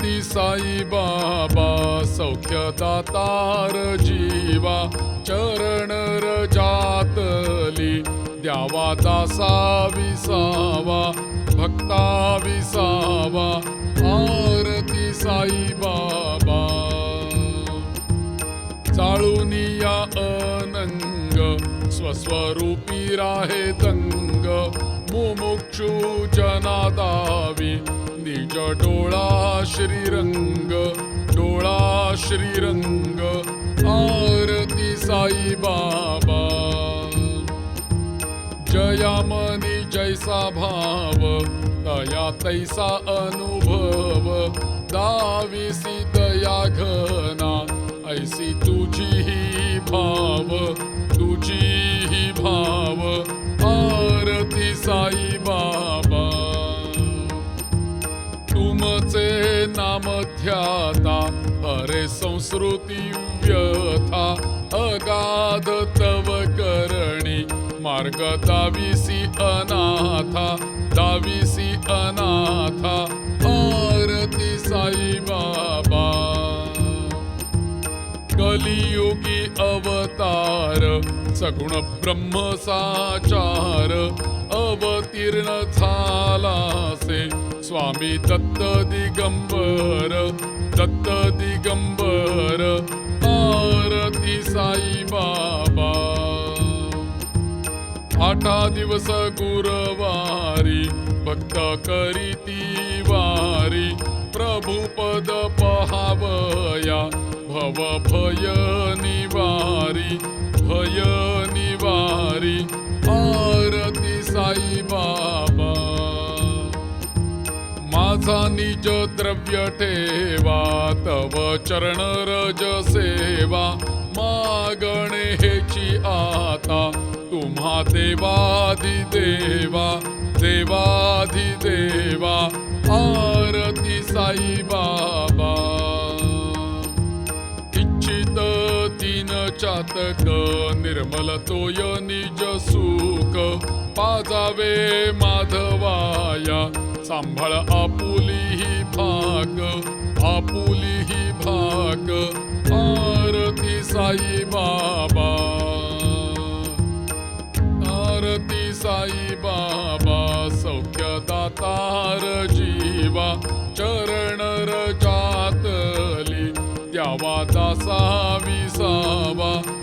साई बाबा सौख्य तार जीवा चरण रजातली द्यावा दासा विसावा भक्ता विसावा आरती साई बाबा. चाळुनिया अनंग स्वस्वरूपी राहे दंग मुमुक्षु जनादावी निज डोळा श्रीरंग डोळा श्रीरंग आरती साई बाबा. जयामनी जैसा भाव तया तैसा अनुभव. दाविसी दया घना ऐसी तुझी ही भाव. नाम ध्याता हरे संस्कृती व्यथा अगाध तव करणी मार्ग दाविसी अनाथा दाविसी अनाथा आरती साई बाबा. कलियुगी अवतार सगुण ब्रह्म साचार अवतीर्ण झाला. स्वामी दत्त दिगंबर दत्त दिगंबर आरती साई बाबा. आठा दिवस गुरवारी भक्त करीती वारी प्रभू पद पहावया भव भय निवारी भय निवारी आरती साई बाबा. माझा निज द्रव्य ठेवा तव चरण रज सेवा. मागणे हेची आता तुम्हा देवाधि देवा देवाधि देवा. आरती साई बाबा. इच्छित तीन चातक निर्मल तोय निज सुख. पाजावे माधवाया सांभाळ आपुली ही भाग आपुली ही भाग आरती साई बाबा. आरती साई बाबा सौख्यदातार जीवा चरण रजातली द्यावा दासा विसावा.